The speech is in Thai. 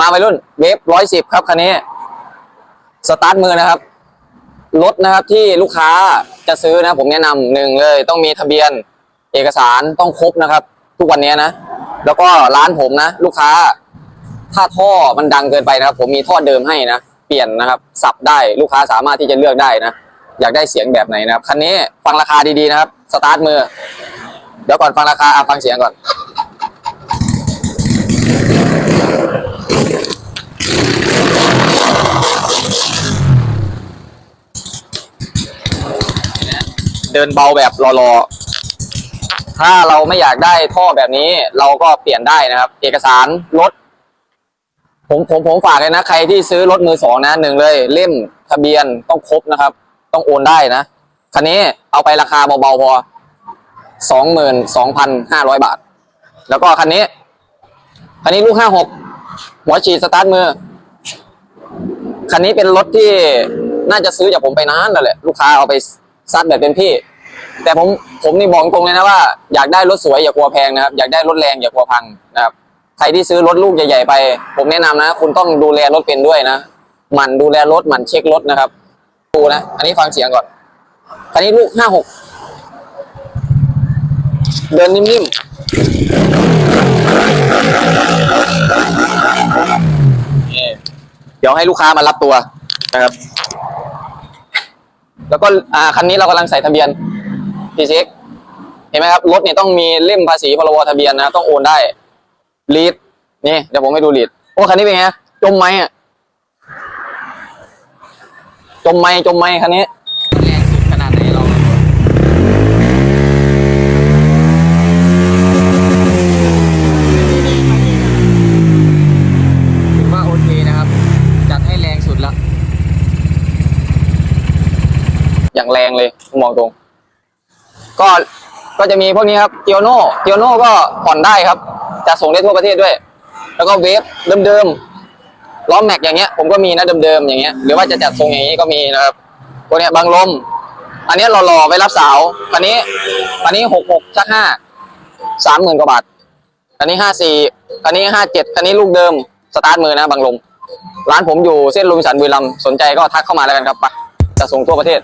มาไปรุ่นเวฟร้อยสิบครับคันนี้สตาร์ทมือนะครับรถนะครับที่ลูกค้าจะซื้อนะ ผมแนะนำหนึ่งเลย ต้องมีทะเบียนเอกสารต้องครบนะครับ ทุกวันนี้นะ แล้วก็ร้านผมนะ ลูกค้า ถ้าท่อมันดังเกินไปนะครับ ผมมีท่อเดิมให้นะเปลี่ยนนะครับ สับได้ลูกค้าสามารถที่จะเลือกได้นะอยากได้เสียงแบบไหนนะครับคันนี้ฟังราคาดีๆนะครับ สตาร์ทมือ เดี๋ยวก่อนฟังราคาอะฟังเสียงก่อน เดินเบาแบบรอๆ ถ้าเราไม่อยากได้ท่อแบบนี้ เราก็เปลี่ยนได้นะครับ เอกสารรถผมผมผมฝากเลยนะ ใครที่ซื้อรถมือสองนะหนึ่งเลย เล่มทะเบียนต้องครบนะครับ ต้องโอนได้นะคันนี้เอาไปราคาเบาๆพอสองหมื่นสองพันห้าร้อยบาท แล้วก็คันนี้ คันนี้ลูกห้าหกหัวฉีดสตาร์ทมือ คันนี้เป็นรถที่น่าจะซื้อจากผมไปนานแล้วแหละ ลูกค้าเอาไป ซัดแบบเป็นพี่ แต่ผมผมนี่บอกตรงเลยนะว่าอยากได้รถสวยอย่ากลัวแพงนะครับ อยากได้รถแรงอย่ากลัวพังนะครับ ใครที่ซื้อรถลูกใหญ่ๆไป ผมแนะนำนะ คุณต้องดูแลรถเป็นด้วยนะหมั่นดูแลรถหมั่นเช็ครถนะครับดูนะ อันนี้ฟังเสียงก่อนคันนี้ลูกห้าหกเดินนิ่มๆเดี๋ยวให้ลูกค้ามารับตัวนะครับ แล้วก็อ่าคันนี้เรากำลังใส่ทะเบียนพีซิกเห็นไหมครับรถเนี่ยต้องมีเล่มภาษีพรบทะเบียนนะ ต้องโอนได้ลีดนี่เดี๋ยวผมให้ดูลีดโอ้คันนี้เป็นไงจมไหมอะจมไหมจมไหมคันนี้แรงสุดขนาดไหนเราถือว่าโอเคนะครับ จัดให้แรงสุดละ อย่างแรงเลยผมมองตรง ก็ก็จะมีพวกนี้ครับเทียวโน่เทียวโน่ก็ผ่อนได้ครับ จะส่งได้ทั่วประเทศด้วย แล้วก็เวฟเดิมๆล้อแม็กอย่างเงี้ย ผมก็มีนะเดิมๆอย่างเงี้ยหรือว่าจะจัดทรงอย่างนี้ก็มีนะครับพวกเนี้ยบางลม อันนี้หล่อๆไว้รับสาวคันนี้คันนี้หกหกชักห้าสามหมื่นกว่าบาทคันนี้ห้าสี่คันนี้ห้าเจ็ดคันนี้ลูกเดิมสตาร์ทมือนะบางลมร้านผมอยู่เส้นลุมสันบุรีรัมสนใจก็ทักเข้ามาแล้วกันครับไปจะส่งทั่วประเทศ